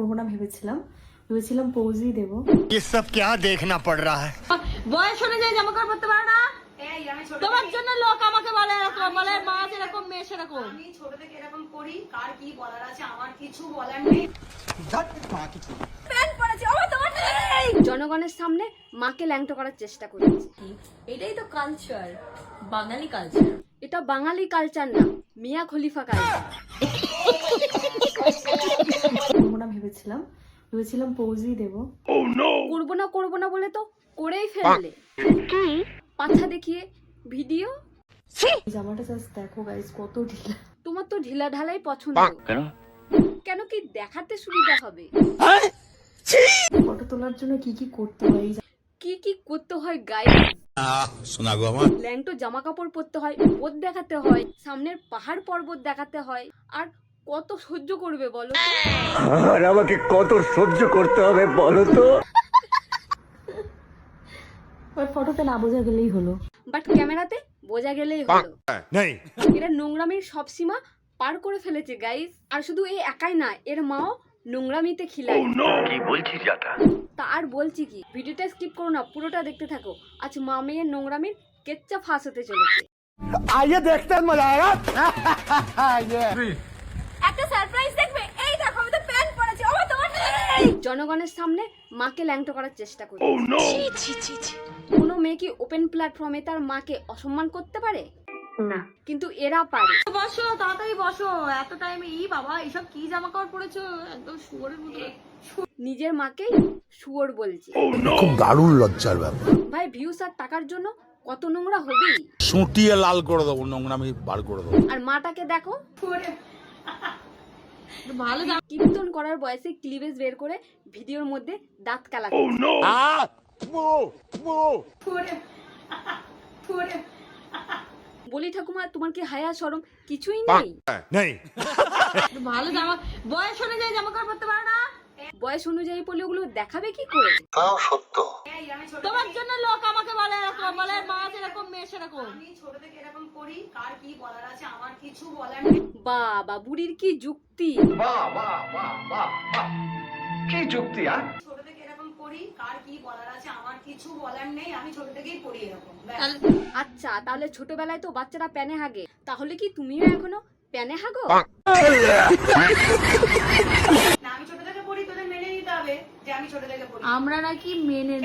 করব না ভেবেছিলাম। ভেবেছিলাম পৌজি দেবো। কে দেখনা পড় রা বয়স অনুযায়ী জামা কাপড় না? তোমার জন্য লোক আমাকে বলে বলে মা মেয়ে সেরকম আমি ছোট থেকে এরকম করি কার কি বলার আছে আমার কিছু বলার নেই। জনগণের সামনে মাকে ল্যাংটো করার চেষ্টা করি এটাই তো কালচার বাঙালি কালচার এটা বাঙালি কালচার না মিয়া খলিফা কালচার না ভেবেছিলাম ভেবেছিলাম পৌজই দেবো। করব না করব না বলে তো করেই ফেললে। পাছা দেখিয়ে ভিডিও? জামাটা জাস্ট দেখো গাইজ কত ঢিলা। তোমার তো ঢিলা ঢালাই পছন্দ। কেন? কি দেখাতে সুবিধা হবে? ফটো তোলার জন্য কি কি করতে হয়? কি কি করতে হয় গাই শোনা গো আমার। ল্যাংটো জামা কাপড় পরতে হয় পথ দেখাতে হয় সামনের পাহাড় পর্বত দেখাতে হয় আর কত সহ্য করবে বলো আর আমাকে কত সহ্য করতে হবে বলো তো? ওই ফটোতে না বোঝা গেলেই হলো। বাট ক্যামেরাতে বোঝা গেলেই হলো। এরা নোংরামির সব সীমা পার করে ফেলেছে গাইস আর শুধু এই একাই না এর মাও নোংরামিতে খিলায়। oh, কি বলছিস জাতা তা আর বলছি কি ভিডিওটা স্কিপ করো না পুরোটা দেখতে থাকো। আজ মা মেয়ের নোংরামির কেচ্চা ফাঁস হতে চলেছে। আইয়ে দেখতে মজা আয়েগা এত সারপ্রাইজ দেখবে। এই দেখো আমি তো প্যান্ট পরেছি। ও তোমার জনগণের সামনে মাকে ল্যাংটো করার চেষ্টা করি। oh, ছি ছি ছি ছি। কোনো মেয়ে কি ওপেন প্ল্যাটফর্মে তার মাকে অসম্মান করতে পারে? না। কিন্তু এরা পারে। বসো তাড়াতাড়ি বসো। এত টাইমে ই বাবা এসব কি জামা কাপড় পরেছো? একদম শুয়োরের মতো নিজের মাকে শুয়োর বলছি। oh, খুব দারুণ লজ্জার ব্যাপার। ভাই ভিউস আর টাকার জন্য কত নোংরা হবি সুটিয়ে লাল করে দেবো নোংরা আমি বার করে দেবো। আর মাটাকে দেখো। ভালো কীর্তন করার বয়সে ক্লিভেজ বের করে ভিডিওর মধ্যে দাঁত কালা বলি ঠাকুমা তোমার কি হায়া সরম? কিছুই নেই। नहीं ভালো জামা বয়স অনুযায়ী জামা কাপড় পরতে পারো না? বয়স অনুযায়ী পড়লে ওগুলো দেখাবে কি করে? আমি ছোট তোমার জন্য লোক আমাকে বলে এরকম বলে মা যেরকম মেয়ে সেরকম। আমি ছোট থেকে এরকম করি কার কি বলার আছে আমার কিছু বলার নেই। বাবা বুড়ির কি যুক্তি? কি যুক্তি আর ছোট থেকে এরকম করি কার কি বলার আছে আমার কিছু বলার নেই আমি ছোট থেকেই করি এরকম আচ্ছা তাহলে ছোটবেলায় তো বাচ্চারা প্যানে হাগে। তাহলে কি তুমিও এখনও প্যানে হাগো? আমরা নাকি মেনে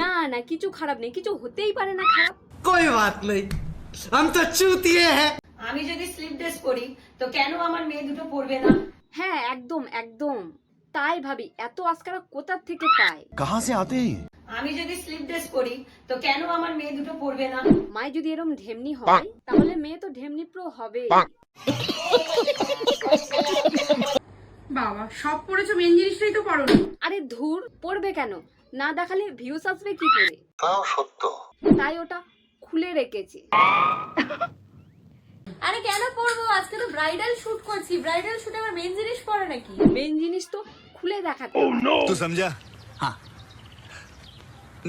না না কিছু খারাপ নেই। কিছু হতেই পারে না খারাপ। কই বাত নেই আমি তো চুতিয়ে হ্যাঁ আমি যদি স্লিপ ড্রেস পরি তো কেন আমার মেয়ে দুটো পরবে না? হ্যাঁ একদম একদম। তাই ভাবি এত আজকারা কোথা থেকে পায়? কাহা সে আতে আমি যদি স্লিপ ড্রেস পরি তো কেন আমার মেয়ে দুটো পরবে না? মায় যদি এরকম ঢেমনি হয় তাহলে মেয়ে তো ঢেমনি প্রো হবে। বাবা সব পড়েছো মেন জিনিসটাই তো পড়ো আরে ধুর পড়বে কেন? না দেখালে ভিউস আসবে কি করে? তাও সত্য। তাই ওটা খুলে রেখেছি। আরে কেন পড়ব? আজকে তো ব্রাইডাল শুট করছি। ব্রাইডাল শুটে আমার মেন জিনিস পড়ে নাকি? মেন জিনিস তো খুলে দেখাতে। তুই সমঝা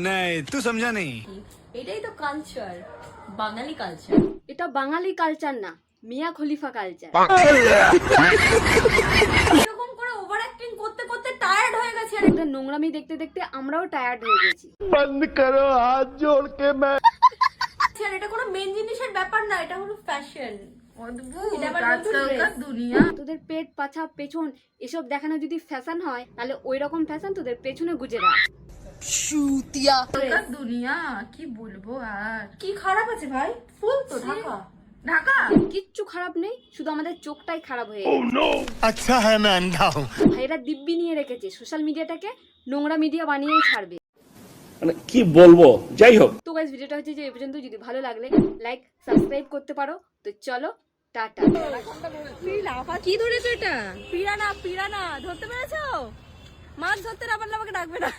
নাই তুই সমঝা নেই এটাই তো কালচার বাঙালি কালচার এটা বাঙালি কালচার না মিয়া খলিফা কালচার নোংরামি দেখতে দেখতে আমরাও টায়ার্ড হয়ে গেছি। বন্ধ করো হাত জোড় কে স্যার এটা কোনো মেন জিনিসের ব্যাপার না এটা হলো ফ্যাশন তোদের পেট পাছা পেছন এসব দেখানো যদি ফ্যাশন হয় তাহলে ওই রকম ফ্যাশন তোদের পেছনে গুজে রাখ শুতিয়া দুনিয়া কি বলব আর? কি খারাপ আছে ভাই? ফুল তো ঢাকা। ঢাকা? আচ্ছা, কিচ্ছু খারাপ নেই শুধু আমাদের চোখটাই খারাপ হয়ে oh, আচ্ছা হ্যাঁ ম্যান দাও ভাইরা দিব্যি নিয়ে রেখেছে সোশ্যাল মিডিয়াটাকে নোংরা মিডিয়া বানিয়েই ছাড়বে। মানে কি বলব? যাই হোক। তো গাইস ভিডিওটা হচ্ছে যে এই পর্যন্ত যদি ভালো লাগলে লাইক সাবস্ক্রাইব করতে পারো। তো চলো টাটা। কি ধরেছো এটা? পিরানা পিরানা ধরতে পেরেছ? মাছ ধরতে আবার পারলে আমাকে ডাকবে না।